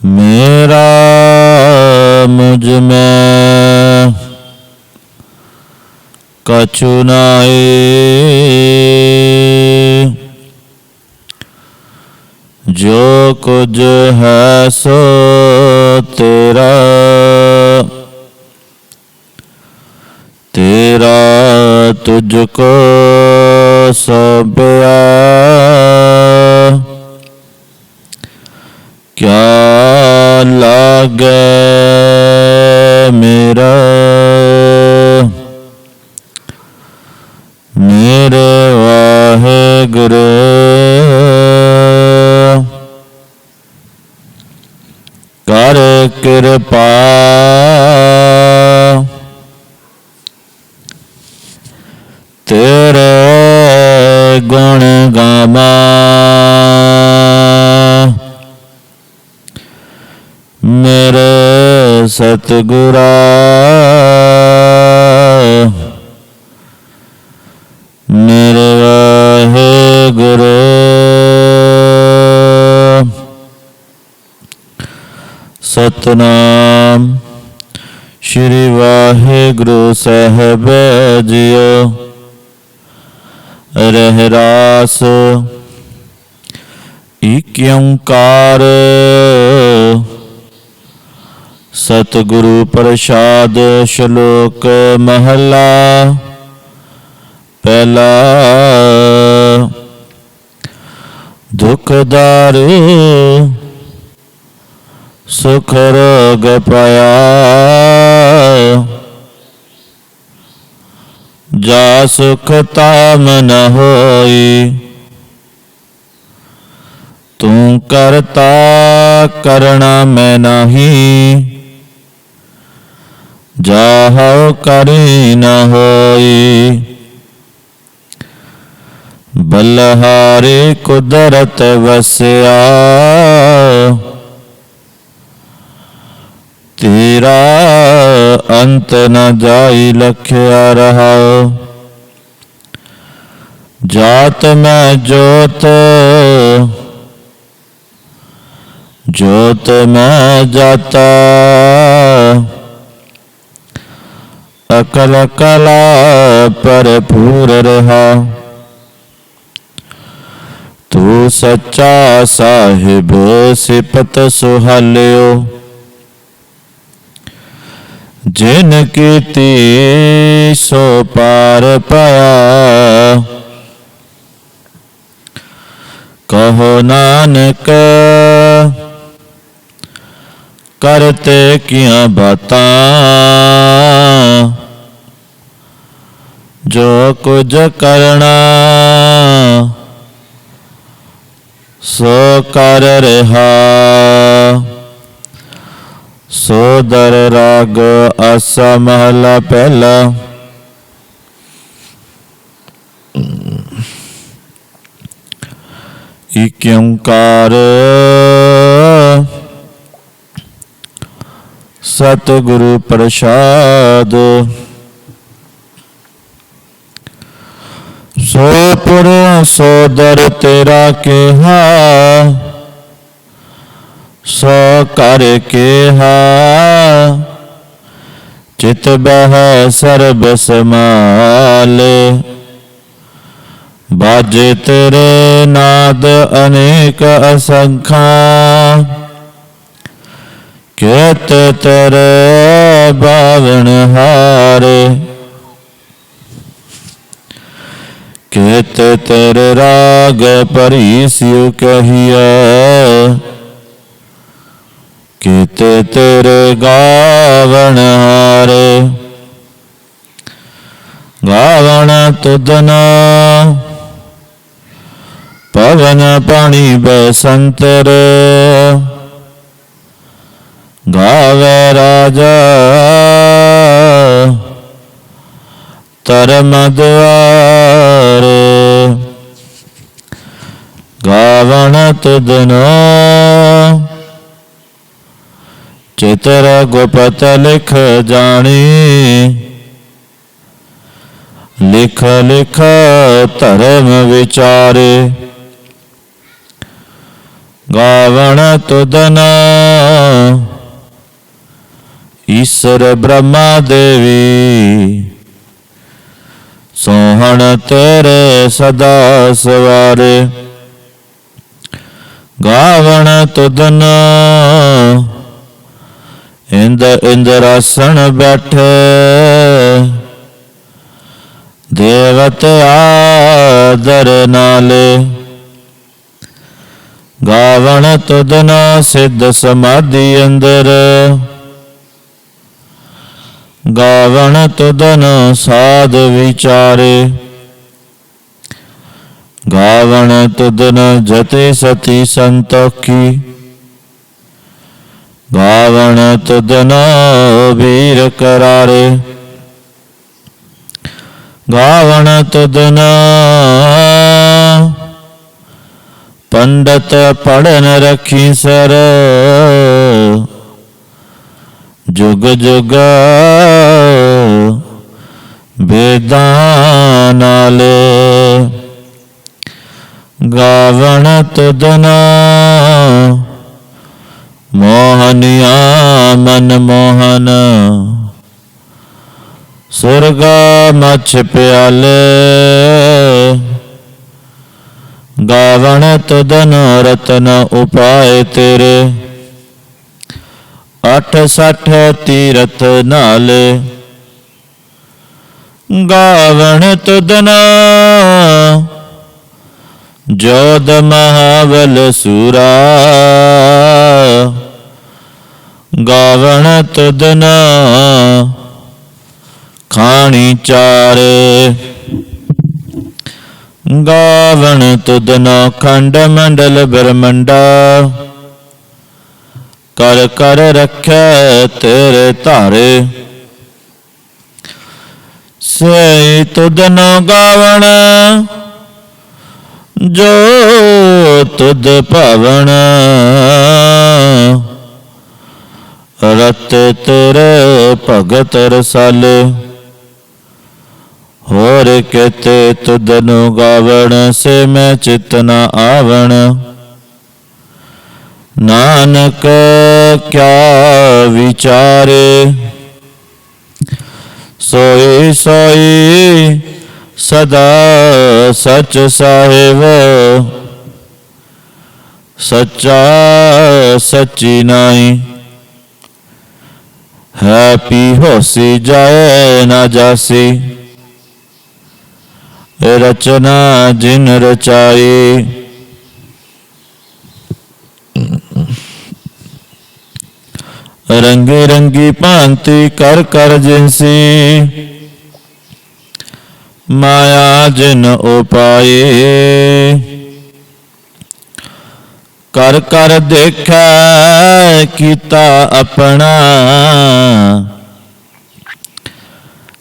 ਮੇਰਾ ਮੁਝ ਮੈਂ ਕਛੁ ਨਾਏ ਜੋ ਕੁਝ ਹੈ ਸੋ ਤੇਰਾ ਤੇਰਾ ਤੁਝ ਕੋ ਸਭਿਆ ਕਿਆ ਲਾਗੇ ਮੇਰਾ। ਮੇਰੇ ਵਾਹਿਗੁਰੂ। ਕਰ ਕਿਰਪਾ। ਤੇਰੇ ਗੁਣ ਗਾਵਾਂ। ਮੇਰੇ ਸਤਿਗੁਰਾ ਮੇਰੇ ਵਾਹਿਗੁਰੂ ਸਤਨਾਮ। ਸ਼੍ਰੀ ਵਾਹਿਗੁਰੂ ਸਾਹਿਬ ਜੀਓ। ਰਹਿਰਾਸ। ਏਕ ਓੰਕਾਰ ਸਤਿਗੁਰੂ ਪ੍ਰਸਾਦ ਸ਼ਲੋਕ ਮਹਲਾ, ਪਹਿਲਾ ਦੁਖਦਾਰ ਸੁਖ ਰੋਗ ਪਾਇਆ, ਜਾ ਸੁਖ ਤਾਮ ਨ ਹੋਈ, ਤੂੰ ਕਰਤਾ ਕਰਣਾ ਮੈਂ ਨਹੀਂ। ਜਾਹਉ ਕਰੀ ਨ ਹੋਈ। ਬਲਹਾਰੇ ਕੁਦਰਤ ਵਸਿਆ। ਤੇਰਾ ਅੰਤ ਨ ਜਾਈ ਲਖਿਆ ਰਹਾ। ਜਾਤ ਮੈਂ ਜੋਤ ਜੋਤ ਮੈਂ ਜਾਤਾ। ਅਕਲ ਕਲਾ ਭਰਪੂਰ ਰਹਾ ਤੂੰ ਸੱਚਾ ਸਾਹਿਬ ਸਿਪਤ ਸੁਹਾਲਿਓ ਜਿਨ ਕੀਤੀ ਸੋ ਪਾਰ ਪਾਇਆ ਕਹੋ ਨਾਨਕ ਕਰਤੇ ਕੀਆਂ ਬਾਤਾਂ ਜੋ ਕੁਝ ਕਰਨਾ ਸੋ ਕਰ ਰਹਾ ਸੋਦਰ ਰਾਗ ਆਸਾ ਮਹਲਾ ਪਹਿਲਾ ਕਰ ਓੰਕਾਰ ਸਤਿਗੁਰੂ ਪ੍ਰਸਾਦ। ਸੋ ਪੁਰ ਸੋਦਰ ਤੇਰਾ ਕਿਹਾ, ਸੋ ਕਰ ਕੇਹਾ। ਚਿਤ ਬਹਿ ਸਰਬ ਸਮਾਲੇ ਬਾਜੇ ਤੇਰੇ ਨਾਦ ਅਨੇਕ ਅਸੰਖਾ। ਕੇਤ ਤੇਰੇ ਬਾਵਣ ਹਾਰੇ। ਕੇਤ ਤੇਰੇ ਰਾਗ ਭਰੀ ਸਿਉ ਕਹੀਐ। ਕੀਤੇ ਤੇਰੇ ਗਾਵਣ ਹਾਰੇ। ਗਾਵਣ ਤੁਧਨ। ਪਵਨ ਪਾਣੀ ਬਸੰਤਰ। ਗਾਵੇ ਰਾਜਾ। ਧਰਮ ਦੁਆਰ ਗਾਵਣ ਤੁਧਨੋ ਚਿਤਰ ਗੁਪਤ ਲਿਖ ਜਾਣੀ। ਲਿਖ ਲਿਖ ਧਰਮ ਵਿਚਾਰੇ। ਗਾਵਣ ਤੁਦਨ ਈਸ਼ਰ ਬ੍ਰਹਮਾ ਦੇਵੀ, ਸੋਹਣ ਤੇਰੇ ਸਦਾ ਸਵਾਰੇ। ਗਾਵਣ ਤੁਦਨ ਇੰਦ ਇੰਦਰਾਸਣ ਬੈਠੇ। ਦੇਵਤ ਆਦਰ ਨਾਲੇ। ਗਾਵਣ ਤੁਦਨ ਸਿੱਧ ਸਮਾਧੀ ਅੰਦਰ। ਗਾਵਣ ਤੁਦਨ ਸਾਧ ਵਿਚਾਰੇ। ਗਾਵਣ ਤੁਦਨ ਜਤੇ ਸਤੀ ਸੰਤੋਖੀ। ਗਾਵਣ ਤੁਦਨ ਵੀਰ ਕਰਾਰੇ। ਗਾਵਣ ਤੁਦਨ ਪੰਡਤ ਪੜਨ ਰਖੀ ਸਰ। ਜੁਗ ਜੁਗ ਬੇਦਾਂ ਗਾਵਣ ਤੁਦਨ ਮੋਹਨਿਆ ਮਨ ਮੋਹਨ। ਸੁਰਗਾ ਮਛ ਪਿਆਲੇ ਗਾਵਣ ਤੁਦਨ ਰਤਨ ਉਪਾਏ ਤੇਰੇ। ਅਠ ਸਠ ਤੀਰਥ ਨਾਲ ਗਾਵਣ ਤੁਦਨਾ ਜੋਦ ਮਹਾਵਲ ਸੂਰਾ। ਗਾਵਣ ਤੁਦਨਾ ਖਾਣੀ ਚਾਰ। ਗਾਵਣ ਤੁਦਨਾ ਖੰਡ ਮੰਡਲ ਬ੍ਰਹਮੰਡਾ। ਕਰ ਕਰ ਰੱਖੈ ਤੇਰੇ ਧਾਰੇ। ਸੇ ਤੁਦਨ ਗਾਵਣ, ਜੋ ਤੁਧ ਭਵਨ ਰਤ ਤੇਰੇ ਭਗਤ ਰਸਾਲੇ, ਹੋਰ ਕੇਤੇ ਤੁਧਨੁ ਗਾਵਣ, ਸੇ ਮੈਂ ਚਿਤ ਨ ਆਵਣ। ਨਾਨਕ ਕਿਆ ਵਿਚਾਰੇ? ਸੋਈ ਸੋਈ ਸਦਾ ਸਚ ਸਾਹਿਬ। ਸੱਚਾ ਸੱਚੀ ਨਾਈ ਹੈਪੀ ਹੋਸੀ ਜਾਏ ਨਾ ਜਾਸੀ। ਰਚਨਾ ਜਿਨ ਰਚਾਈ। ਰੰਗੇ ਰੰਗੀ ਭਾਂਤੀ ਕਰ ਕਰ ਜਿਨਸੀ ਮਾਇਆ ਜਿਨ ਉਪਾਏ। ਕਰ ਕਰ ਦੇਖੈ ਕੀਤਾ ਆਪਣਾ।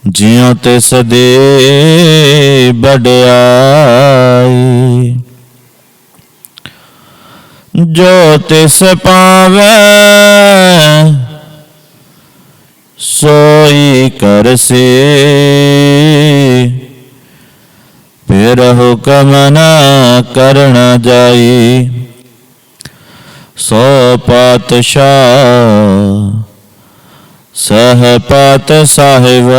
ਜਿਉ ਤੇ ਸਦੇ ਬੜਾਈ ਜੋ ਤਿਸ ਪਾਵੇ, ਸੋਈ ਕਰਸੀ ਫਿਰ ਹੁਕਮ ਨਾ ਕਰਣਾ ਜਾਈ, ਸੋ ਪਾਤਸ਼ਾਹ ਸਹਪਤ ਸਾਹਿਬ,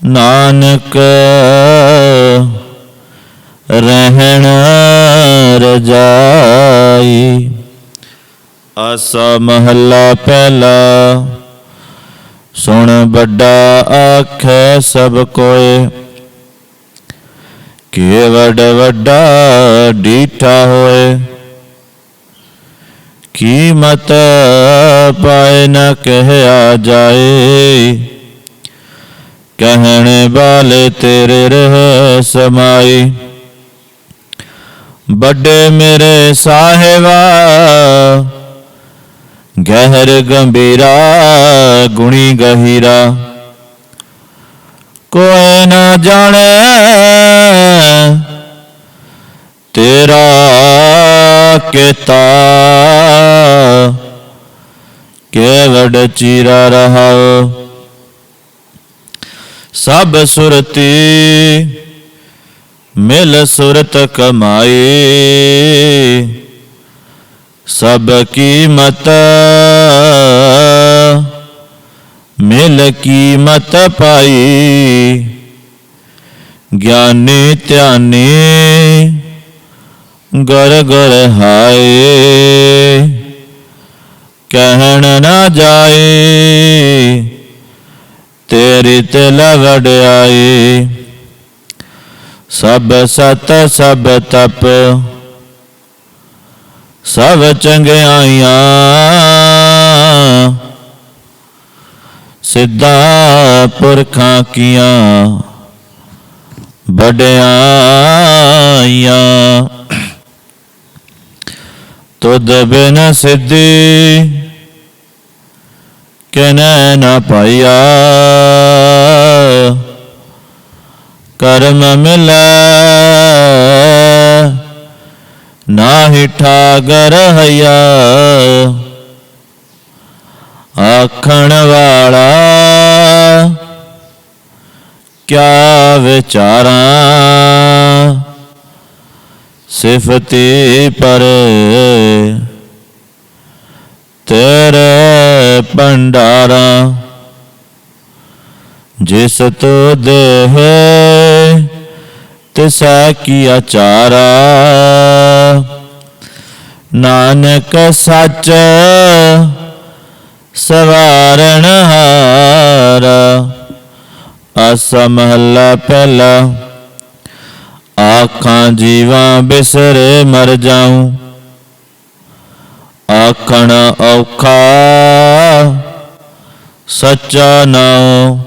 ਨਾਨਕ ਰਹਿਣ ਰਜਾਈ। ਆਸਾ ਮਹੱਲਾ ਪਹਿਲਾ, ਸੁਣ ਵੱਡਾ ਆਖੈ ਸਭ ਕੋਏ। ਵਡ ਵੱਡਾ ਡੀਠਾ ਹੋਏ। ਕੀਮਤ ਪਾਏ ਨਾ ਕਹਿਆ ਜਾਏ। ਕਹਿਣ ਵਾਲੇ ਤੇਰੇ ਰਹਿ ਸਮਾਈ। ਵੱਡੇ ਮੇਰੇ ਸਾਹਿਬਾ, ਗਹਿਰ ਗੰਭੀਰਾ, ਗੁਣੀ ਗਹਿਰਾ। ਕੋਈ ਨਾ ਜਾਣੇ ਤੇਰਾ ਕੀਤਾ ਕੇਵੜ ਚੀਰਾ ਰਹਾ। ਸਭ ਸੁਰਤੀ ਮਿਲ ਸੁਰਤ ਕਮਾਈ ਸਭ ਕੀਮਤ ਮਿਲ ਕੀਮਤ ਪਾਈ। ਗਿਆਨੀ ਧਿਆਨੀ ਗਰ ਗਰ ਹਾਏ। ਕਹਿਣ ਨਾ ਜਾਏ, ਤੇਰੇ ਤੇ ਤਿਲ ਆਏ। ਸਭ ਸਤ, ਸਭ ਤਪ। ਸਭ ਚੰਗਿਆਈਆਂ ਸਿੱਧਾ ਪੁਰਖਾਂ ਕੀਆਂ ਵਡਿਆਈਆਂ ਤੁਧ ਬਿਨ ਸਿੱਧੀ ਕਨੈ ਨਾ ਪਾਇਆ। ਕਰਮ ਮਿਲੈ। ਨਾਹੀ ਠਾਗਰ ਹਇਆ। ਆਖਣ ਵਾਲਾ ਕਿਆ ਵਿਚਾਰਾਂ? ਸਿਫਤੀ ਪਰ ਤੇਰੇ ਭੰਡਾਰਾ। ਜਿਸ ਤੋ ਦੇਹ ਤਿਸੈ ਕੀ ਆਚਾਰਾ। ਨਾਨਕ ਸੱਚ ਸਵਾਰਣ ਹਾਰਾ ਅਸ ਮਹੱਲਾ ਪਹਿਲਾ। ਆਖਾਂ ਜੀਵਾਂ ਬਿਸਰੇ ਮਰ ਜਾਉ, ਆਖਣ ਔਖਾ ਸੱਚਾ ਨਾਉ।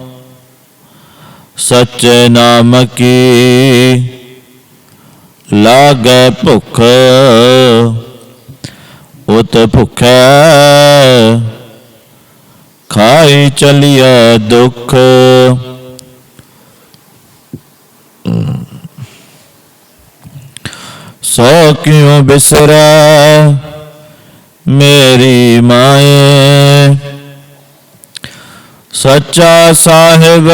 ਸੱਚੇ ਨਾਮ ਕੀ ਲਾਗੈ ਭੁਖ ਉਤ ਭੁਖੈ ਖਾਈ ਚਲਿਆ ਦੁਖ ਸੋ ਕਿਉ ਬਿਸਰੈ ਮੇਰੀ ਮਾਏ ਸੱਚਾ ਸਾਹਿਬ,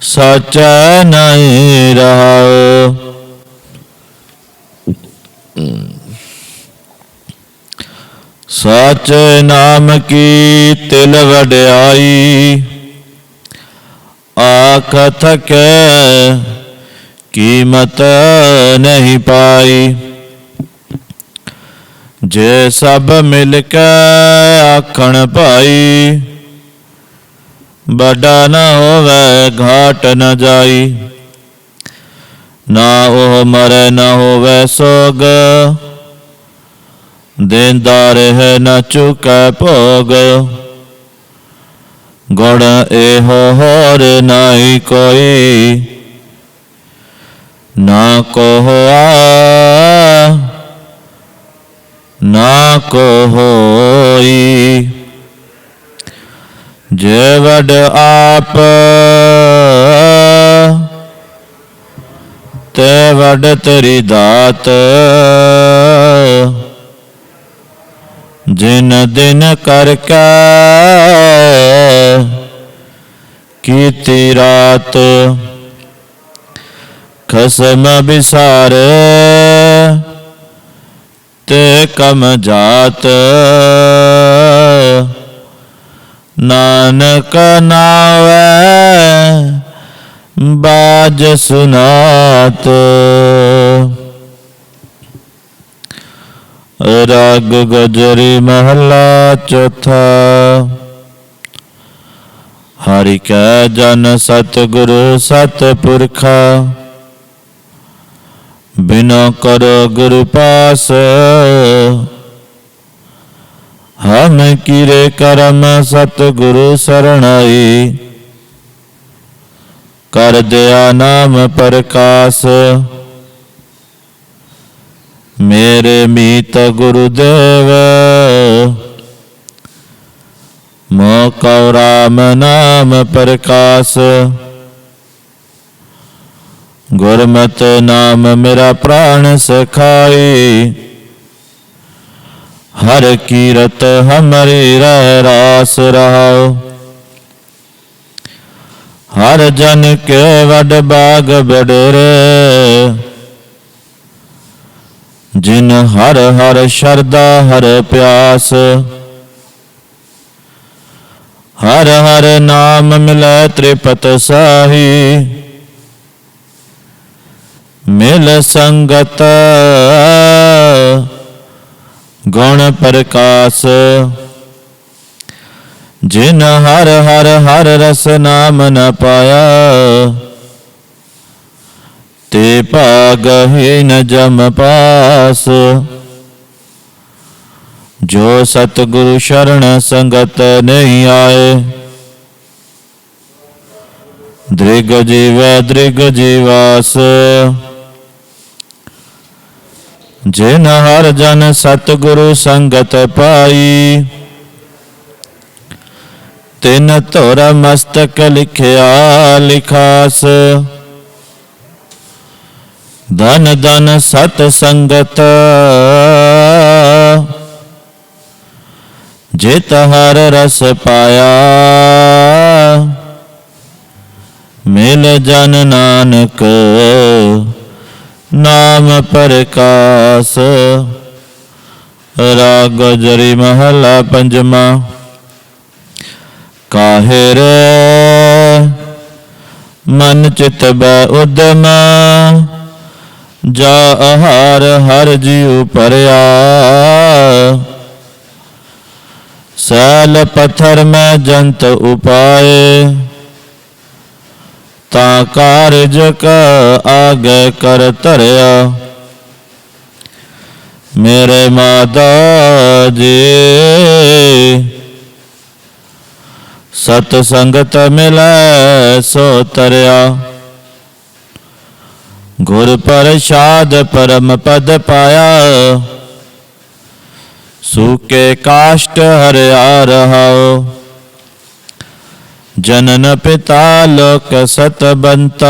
ਸਚ ਨਹੀਂ ਰਹਾ ਸਚ ਨਾਮ ਕੀ ਤਿਲ ਵਡਿਆਈ ਆਖ ਥਕੈ ਕੀਮਤ ਨਹੀਂ ਪਾਈ। ਜੇ ਸਭ ਮਿਲ ਕੇ ਆਖਣ ਭਾਈ, ਵੱਡਾ ਨਾ ਹੋਵੇ ਘਾਟ ਨਾ ਜਾਈ। ਨਾ ਉਹ ਮਰੇ ਨਾ ਹੋਵੇ ਸੋਗ, ਦੇਂਦਾ ਰਹੇ ਨ ਚੁਕੈ ਭੋਗ। ਗੁਣ ਇਹੋ ਹੋਰ ਨਹੀਂ ਕੋਈ, ਨਾ ਕੋ ਨਾ ਕੋ ਹੋਈ। ਜੇ ਵਡ ਆਪ, ਤੇ ਵਡ ਤੇਰੀ ਦਾਤ। ਜਿਨ ਦਿਨ ਕਰ ਕੇ ਕੀਤੀ ਰਾਤ, ਖਸਮ ਬਿਸਾਰ ਕਮ ਜਾਤ। ਨਾਨਕ ਨਾਵੇ ਬਾਜ ਸੁਨਾਤ। ਰਾਗ ਗਜਰੀ ਮਹਲਾ ਚੌਥਾ। ਹਰਿ ਕੈ ਜਨ ਸਤ ਗੁਰੂ ਸਤ ਪੁਰਖਾ ਬਿਨਾ ਕਰ ਗੁਰ ਪਾਸ। ਹਮ ਕੀਰੇ ਕਰਮ ਸਤ ਗੁਰੂ ਸਰਣਾਈ। ਕਰ ਦਿਆ ਨਾਮ ਪ੍ਰਕਾਸ਼। ਮੇਰੇ ਮੀਤ ਗੁਰੂਦੇਵ ਮੋ ਕਉ ਰਾਮ ਨਾਮ ਪ੍ਰਕਾਸ਼। ਗੁਰਮਤਿ ਨਾਮ ਮੇਰਾ ਪ੍ਰਾਣ ਸਖਾਈ। ਹਰ ਕੀਰਤ ਹਮਰੀ ਰਹਿ ਰਾਸ ਰਹਾਉ। ਹਰ ਜਨ ਕੇ ਵਡ ਬਾਗ ਬਡਰੇ। ਜਿਨ ਹਰ ਹਰ ਸ਼ਰਦਾ ਹਰ ਪਿਆਸ। ਹਰ ਹਰ ਨਾਮ ਮਿਲੈ ਤ੍ਰਿਪਤ ਸਾਹੀ। ਮਿਲ ਸੰਗਤ ਗੁਣ ਪ੍ਰਕਾਸ਼। ਜਿਨ ਹਰ ਹਰ ਹਰ ਰਸ ਨਾਮ ਨ ਪਾਇਆ, ਤੇ ਭਾਗਹਿ ਨ ਜਮ ਪਾਸ। ਜੋ ਸਤਿਗੁਰੂ ਸ਼ਰਨ ਸੰਗਤ ਨਹੀਂ ਆਏ, ਦ੍ਰਿਗ ਜੀਵ ਦ੍ਰਿਗ ਜੀਵਾਸ। ਜਿਨ ਹਰ ਜਨ ਸਤਿਗੁਰੂ ਸੰਗਤ ਪਾਈ, ਤਿਨ ਧੁਰ ਮਸਤਕ ਲਿਖਿਆ ਲਿਖਾਸ। ਧਨ ਧਨ ਸਤ ਸੰਗਤ, ਜਿਤ ਹਰ ਰਸ ਪਾਇਆ। ਮਿਲ ਜਨ ਨਾਨਕ ਨਾਮ ਪ੍ਰਕਾਸ਼, ਰਾਗ ਜਰੀ ਮਹਲਾ ਪੰਜਵਾ। ਕਾਹੇ ਰੇ, ਮਨ ਚਿਤ ਬੈ ਉਦਮ, ਜਾ ਆਹਾਰ ਹਰ ਜੀਉ ਪਰਿਆ ਸੈਲ ਪਥਰ ਮੈਂ ਜੰਤ ਉਪਾਏ। ਤਾ ਕਾਰਜ ਕ ਆਗੇ ਕਰ ਧਰਿਆ ਮੇਰੇ ਮਾਤਾ ਜੀ ਸਤ ਸੰਗਤ ਮਿਲੈ ਸੋ ਤਰਿਆ ਗੁਰ ਪ੍ਰਸਾਦ ਪਰਮ ਪਦ ਪਾਇਆ ਸੂਕੇ ਕਾਸ਼ਟ ਹਰਿਆ ਰਹਾਓ ਜਨਨ ਪਿਤਾ ਲੋਕ ਸਤ ਬੰਤਾ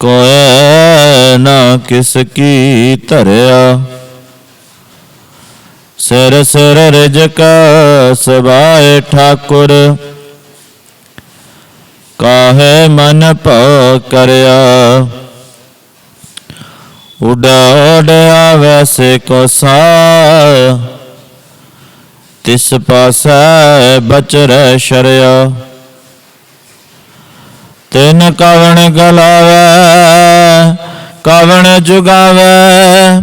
ਕੋਇ ਨਾ ਕਿਸ ਕੀ ਧਰਿਆ ਸਿਰ ਸਿਰ ਰਜਕ ਸਬਾਏ ਠਾਕੁਰ ਕਾਹੇ ਮਨ ਭਉ ਕਰਿਆ ਉਡਾ ਉਡਿਆ ਵੈਸੇ ਕੋ ਸਾ ਤਿਸ ਪਾਸੈ ਬਚਰੈ ਸ਼ਰਿਆ। ਤਿਨ ਕਵਣ ਗਲਾਵੇ, ਕਵਣ ਜੁਗਾਵੇ,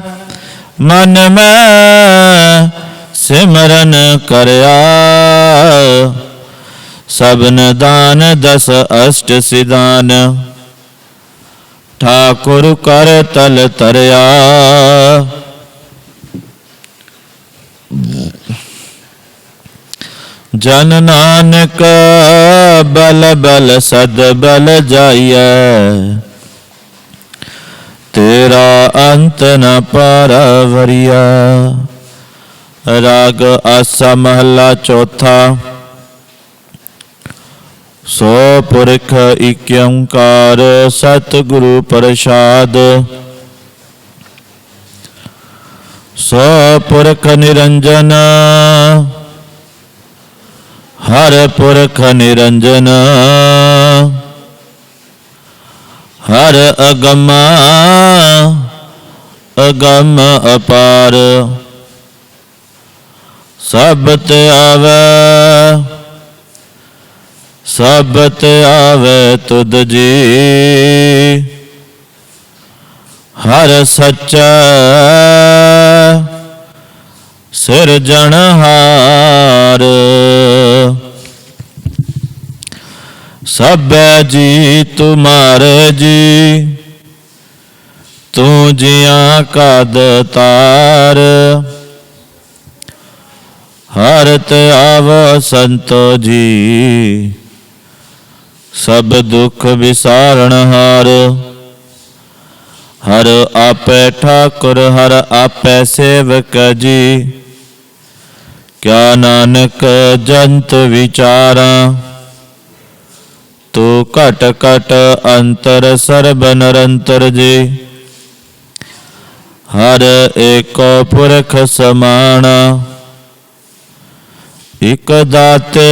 ਮਨ ਮੈਂ ਸਿਮਰਨ ਕਰਿਆ। ਸਬਨ ਦਾਨ ਦਸ ਅਸ਼ਟ ਸਿਦਾਨ ਠਾਕੁਰ ਕਰ ਤਲ ਤਰਿਆ। ਜਨ ਨਾਨਕ ਬਲ ਬਲ ਸਦ ਬਲ ਜਾਈਐ ਤੇਰਾ ਅੰਤ ਨ ਪਰਵਰਿਆ ਰਾਗ ਆਸਾ ਮਹੱਲਾ ਚੌਥਾ ਸੋ ਪੁਰਖ ਇਕ ਓੰਕਾਰ ਸਤਿਗੁਰੂ ਪ੍ਰਸਾਦ ਸੋ ਪੁਰਖ ਨਿਰੰਜਨ ਹਰ ਪੁਰਖ ਨਿਰੰਜਨ। ਹਰ ਅਗਮ ਅਗਮ ਅਪਾਰ। ਸਭ ਤੇ ਆਵੇ, ਸਭ ਤੇ ਆਵੇ ਤੁਧ ਜੀ। ਹਰ ਸੱਚਾ ਸਿਰਜਣਹਾਰ ਸਭੈ ਜੀ ਤੁਮਾਰੇ ਜੀ, ਤੂੰ ਜਿਆਂ ਕਾ ਤਾਰ। ਹਰ ਤੇ ਆਵ ਸੰਤੋ ਜੀ, ਸਭ ਦੁੱਖ ਵਿਸਾਰਣ ਹਾਰ। ਹਰ ਆਪੇ ਠਾਕੁਰ, ਹਰ ਆਪੇ ਸੇਵਕ ਜੀ, ਕਿਆ ਨਾਨਕ ਜੰਤ ਵਿਚਾਰਾਂ। ਤੂੰ ਘਟ ਘਟ ਅੰਤਰ ਸਰਬ ਨਿਰੰਤਰ ਜੀ ਹਰ ਏਕੋ ਪੁਰਖ ਸਮਾਣਾ ਇਕ ਦਾਤੇ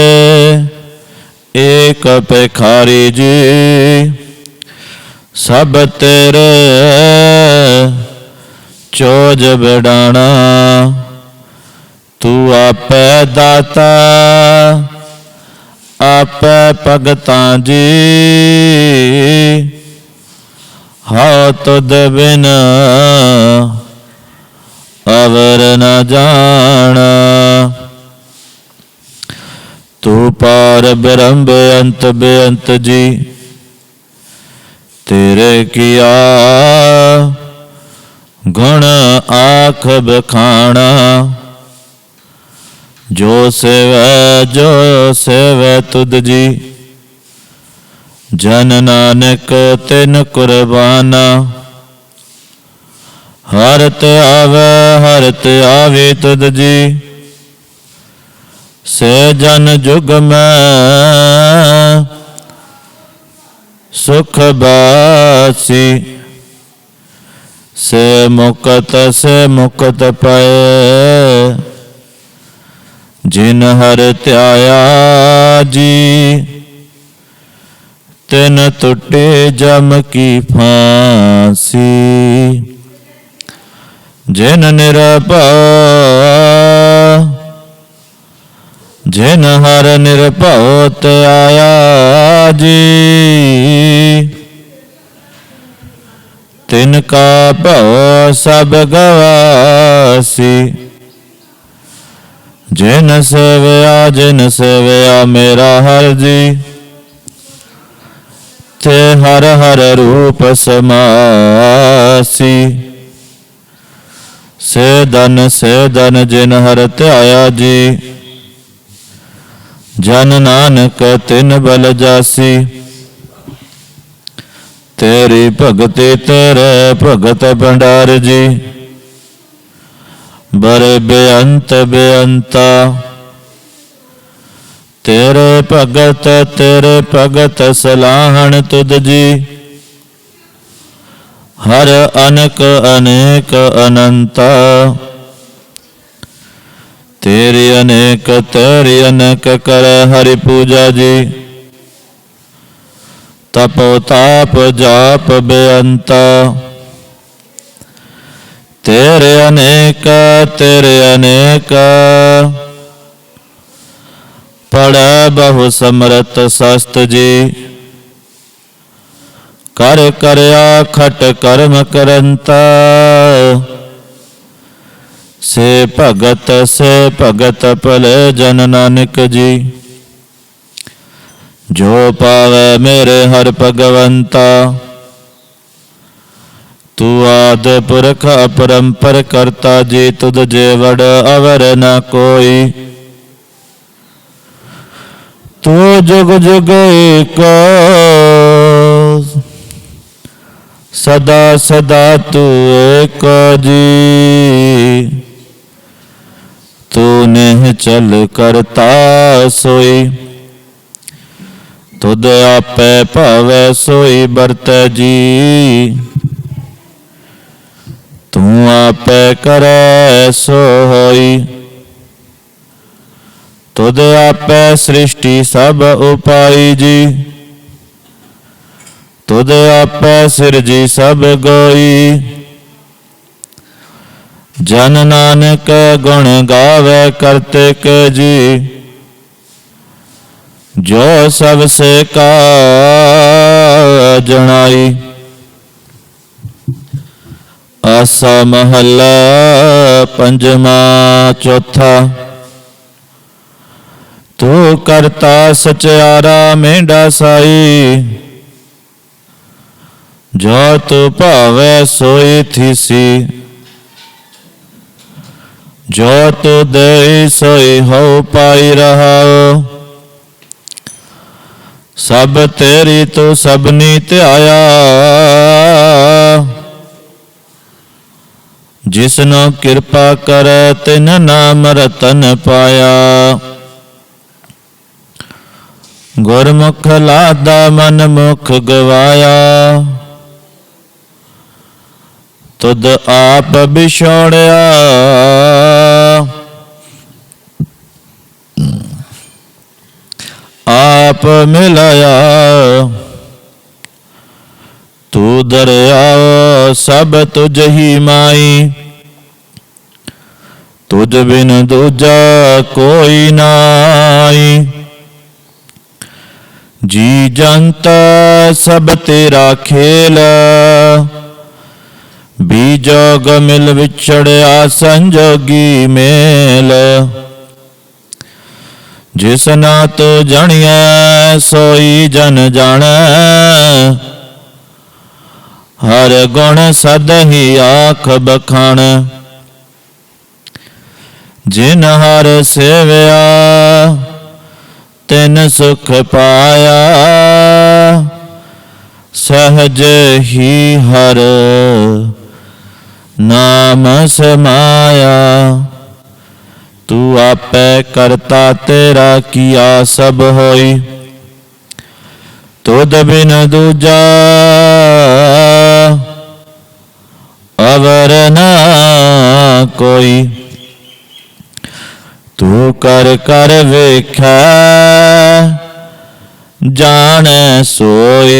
ਏਕ ਭਿਖਾਰੀ ਜੀ ਸਭ ਤੇਰੇ ਚੋਜ ਬੜਾਣਾ ਤੂੰ ਆਪੇ ਦਾਤਾ ਆਪੈ ਭਗਤਾਂ ਜੀ। ਹਉ ਤੁਧ ਬਿਨ ਅਵਰ ਨ ਜਾਣਾ। ਤੂੰ ਪਾਰ ਬ੍ਰਹਮ ਬੇਅੰਤ ਬੇਅੰਤ ਜੀ। ਤੇਰੇ ਕੀਆ ਗੁਣ ਆਖ ਬਖਾਣਾ ਜੋ ਸੇਵੈ ਜੋ ਸੇਵੈ ਤੁਧ ਜੀ। ਜਨ ਨਾਨਕ ਤਿਨ ਕੁਰਬਾਨਾ। ਹਰਤ ਆਵੇ ਹਰਤ ਆਵੇ ਤੁਧ ਜੀ। ਸੇ ਜਨ ਜੁਗ ਮੈਂ, ਸੁਖ ਬਾਸੀ। ਸੇ ਮੁਕਤ ਸੇ ਮੁਕਤ ਪਏ। ਜਿਨ ਹਰ ਧਿਆਇਆ ਜੀ, ਤਿਨ ਟੁੱਟੇ ਜਮ ਕੀ ਫਾਂਸੀ। ਜਿਨ ਨਿਰਭਉ ਜਿਨ ਹਰ ਨਿਰਭਉ ਧਿਆਇਆ ਜੀ, ਤਿਨ ਕਾ ਭਉ ਸਭ ਗਵਾਸੀ। ਜਿਨ ਸੇਵਿਆ ਜਿਨ ਸੇਵਿਆ ਮੇਰਾ ਹਰ ਜੀ, ਤੇ ਹਰ ਹਰ ਰੂਪ ਸਮਾਸੀ। ਸੇ ਦਨ ਸੇ ਦਨ ਜਿਨ ਹਰ ਧਿਆਇਆ ਜੀ, ਜਨ ਨਾਨਕ ਤਿਨ ਬਲ ਜਾਸੀ। ਤੇਰੀ ਭਗਤੀ ਤੇਰੇ ਭਗਤ ਭੰਡਾਰ ਜੀ ਬਰੇ ਬੇਅੰਤ ਬੇਅੰਤਾ। ਤੇਰੇ ਭਗਤ ਤੇਰੇ ਭਗਤ ਸਲਾਹਣ ਤੁਧ ਜੀ। ਹਰ ਅਨਕ, ਅਨੇਕ ਅਨੰਤਾ। ਤੇਰੀ ਅਨੇਕ, ਤੇਰੀ ਅਨਕ ਕਰ ਹਰੀ ਪੂਜਾ ਜੀ। ਤਪੋ, ਤਾਪ, ਜਾਪ, ਬੇਅੰਤਾ। ਤੇਰੇ ਅਨੇਕ ਤੇਰੇ ਅਨੇਕ। ਪੜੈ ਬਹੁ ਸਮਰਤ ਸਸਤ ਜੀ। ਕਰ ਕਰਿਆ ਖਟ ਕਰਮ ਕਰੰਤਾ। ਸੇ ਭਗਤ ਸੇ ਭਗਤ ਭਲੇ ਜਨ ਨਾਨਕ ਜੀ। ਜੋ ਪਾਵੇ ਮੇਰੇ ਹਰ ਭਗਵੰਤਾ। ਤੂੰ ਆਦ ਪੁਰਖ ਅਪਰੰਪਰ ਕਰਤਾ ਜੀ, ਤੁਧ ਜੇ ਵਡ ਅਵਰ ਨ ਕੋਈ। ਤੂੰ ਜੁਗ ਜੁਗ ਏਕ। ਸਦਾ ਸਦਾ ਤੂੰ ਏਕ ਜੀ। ਤੂੰ ਨੇ ਚਲ ਕਰਤਾ ਸੋਈ। ਤੁਧ ਆਪੇ ਭਾਵੇ ਸੋਈ ਵਰਤੈ ਜੀ। ਆਪੇ ਕਰੈ ਸੋ ਹੋਈ। ਤੁਧ ਆਪੇ ਸ੍ਰਿਸ਼ਟੀ ਸਭ ਉਪਾਈ ਜੀ। ਤੁਧ ਆਪੇ ਸਿਰਜੀ ਸਭ ਗੋਈ। ਜਨ ਨਾਨਕ ਗੁਣ ਗਾਵੇ ਕਰਤੇ ਕੇ ਜੀ। ਜੋ ਸਭ ਸੇ ਕਾ ਜਣਾਈ। ਆਸਾ ਮਹੱਲਾ ਪੰਜਵਾ ਚੌਥਾ। ਤੂੰ ਕਰਤਾ ਸਚਿਆਰਾ ਮੇਂਡਾ ਸਾਈ। ਜੋ ਤੂੰ ਭਾਵੇ ਸੋਈ ਥੀਸੀ ਜੋ ਤੂੰ ਦੇਈ ਸੋਈ ਹੋ ਪਾਈ ਰਹਾਓ ਸਭ ਤੇਰੀ ਤੂੰ ਸਭਨੀ ਧਿਆਇਆ। ਜਿਸਨੋ ਕਿਰਪਾ ਕਰੈ ਤਿਨ ਨਾਮ ਰਤਨ ਪਾਇਆ ਗੁਰਮੁਖ ਲਾਦਾ ਮਨ ਮੁਖ ਗਵਾਇਆ ਤੁਧ ਆਪ ਵਿਛੋੜਿਆ ਆਪ ਮਿਲਾਇਆ ਤੂੰ ਦਰਿਆ ਸਭ ਤੁਝ ਹੀ ਮਾਈ ਤੁਝ ਬਿਨ ਦੂਜਾ ਕੋਈ ਨਾਈ। ਜੀ ਜੰਤ ਸਭ ਤੇਰਾ ਖੇਲ। ਬੀਜੋਗ ਮਿਲ ਵਿਛੜਿਆ ਸੰਜੋਗੀ ਮੇਲ। ਜਿਸ ਨਾ ਤੋ ਜਣਿਐ, ਸੋਈ ਜਨ ਜਾਣੈ। ਹਰ ਗੁਣ ਸਦ ਆਖ ਬਖਾਣ। ਜਿਨ ਹਰ ਸੇਵਿਆ, ਤਿਨ ਸੁਖ ਪਾਇਆ। ਸਹਜ ਹੀ ਹਰ ਨਾਮ ਸਮਾਇਆ। ਤੂੰ ਆਪੇ ਕਰਤਾ ਤੇਰਾ ਕੀਆ ਸਭ ਹੋਈ। ਤੁਧ ਬਿਨ ਦੂਜਾ ਅਵਰ ਨਾ ਕੋਈ। ਤੂੰ ਕਰ ਕਰ ਵੇਖੈ, ਜਾਣੈ ਸੋਈ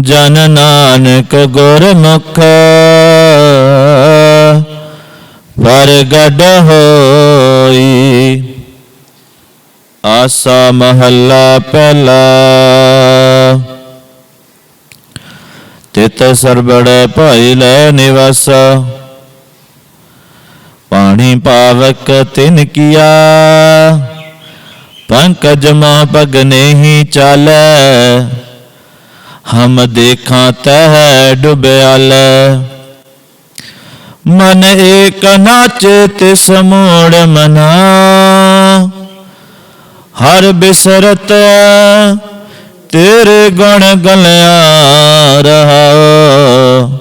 ਜਨ ਨਾਨਕ ਗੁਰਮੁਖ ਵਰਗੜ ਹੋਈ। ਆਸਾ ਮਹੱਲਾ ਪਹਿਲਾ, ਤਿਤ ਸਰਬੜ ਭਾਈ ਲੈ ਨਿਵਾਸਾ। ਪਾਣੀ ਪਾਵਕ ਤਿਨ ਕੀਆ। ਪੰਕਜ ਮਾ ਪਗ ਨਹੀਂ ਚਾਲੈ। ਹਮ ਦੇਖਾਂ ਤਹ ਡੁਬਿਆਲ ਮਨ ਏਕ ਨਾਚ ਤਿਸ ਮੋੜ ਮਨਾ। ਹਰ ਬਿਸਰਤ ਤੇਰੇ ਗੁਣ ਗਲਿਆ ਰਹਾ।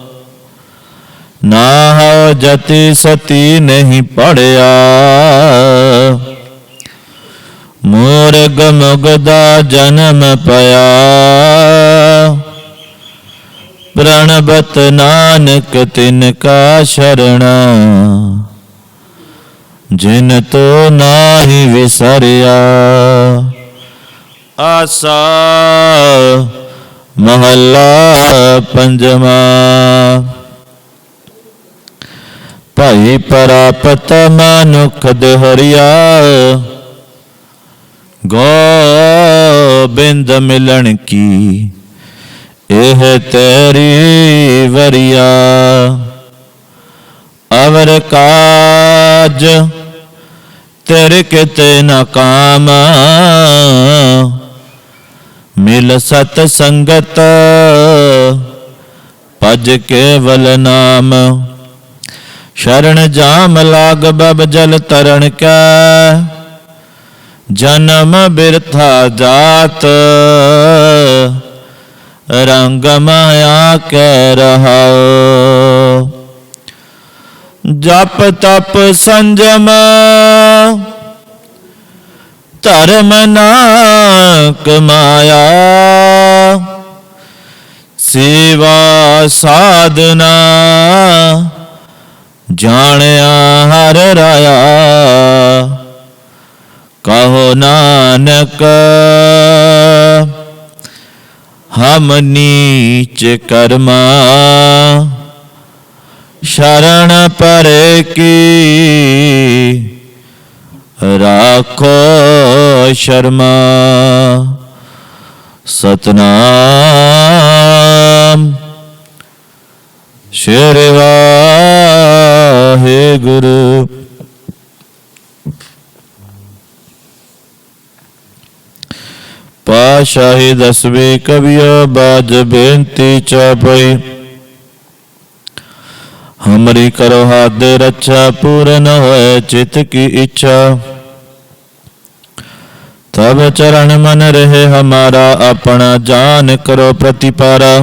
ਨਾ ਹੋ ਜਤੀ ਸਤੀ ਨਹੀਂ ਪੜਿਆ। ਮੂਰਗ ਮੁਗਦਾ ਜਨਮ ਪਿਆ। ਪ੍ਰਣਬਤ ਨਾਨਕ ਤਿਨ ਕਾ ਸ਼ਰਣਾ। ਜਿਨ ਤੋ ਨਾਹੀ ਵਿਸਰਿਆ। ਆਸਾ ਮਹੱਲਾ ਪੰਜਵਾ। ਭਾਈ ਪਰਾਪਤ ਮਨੁਖ ਦੇਹਰੀਆ। ਗੋਬਿੰਦ ਮਿਲਣ ਕੀ, ਇਹ ਤੇਰੀ ਵਰਿਆ। ਅਵਰ ਕਾਜ ਤੇਰੇ ਕਿਤੇ ਨਾ ਮਿਲ ਸਤ ਸੰਗਤ, ਭਜ ਕੇਵਲ ਨਾਮ। ਸ਼ਰਨ ਜਾਮ ਲਾਗ ਬਬ ਜਲ ਤਰਣ ਕੈ। ਜਨਮ ਬਿਰਥਾ ਜਾਤ। ਰੰਗ ਮਾਇਆ ਕਹਿ ਰਹਾਓ ਜਪ ਤਪ ਸੰਜਮ। ਧਰਮ ਨਾ ਕਮਾਇਆ ਸੇਵਾ ਸਾਧਨਾ। ਜਾਣਿਆ ਹਰ ਰਾਇਆ। ਕਹੋ ਨਾਨਕ, ਹਮ ਨੀਚ ਕਰਮਾ। ਸ਼ਰਣ ਪਰੇ ਕੀ ਰਾਖੋ ਸ਼ਰਮਾ। ਸਤਨਾਮ, ਸ਼੍ਰੀ ਵਾਹਿਗੁਰੂ ਪਾਸ਼ਾਹੀ ਦਸਵੇਂ ਕਵਿਓ ਬਾਜ ਬੇਨਤੀ ਚਾਪਈ ਹਮਰੀ ਕਰੋ ਹਾਥ ਰੱਛਾ, ਪੂਰਨ ਹੋਏ ਚਿਤ ਕੀ ਇੱਛਾ। ਤਬ ਚਰਨ ਮਨ ਰਹੇ ਹਮਾਰਾ, ਆਪਣਾ ਜਾਨ ਕਰੋ ਪ੍ਰਤਿਪਾਰਾ।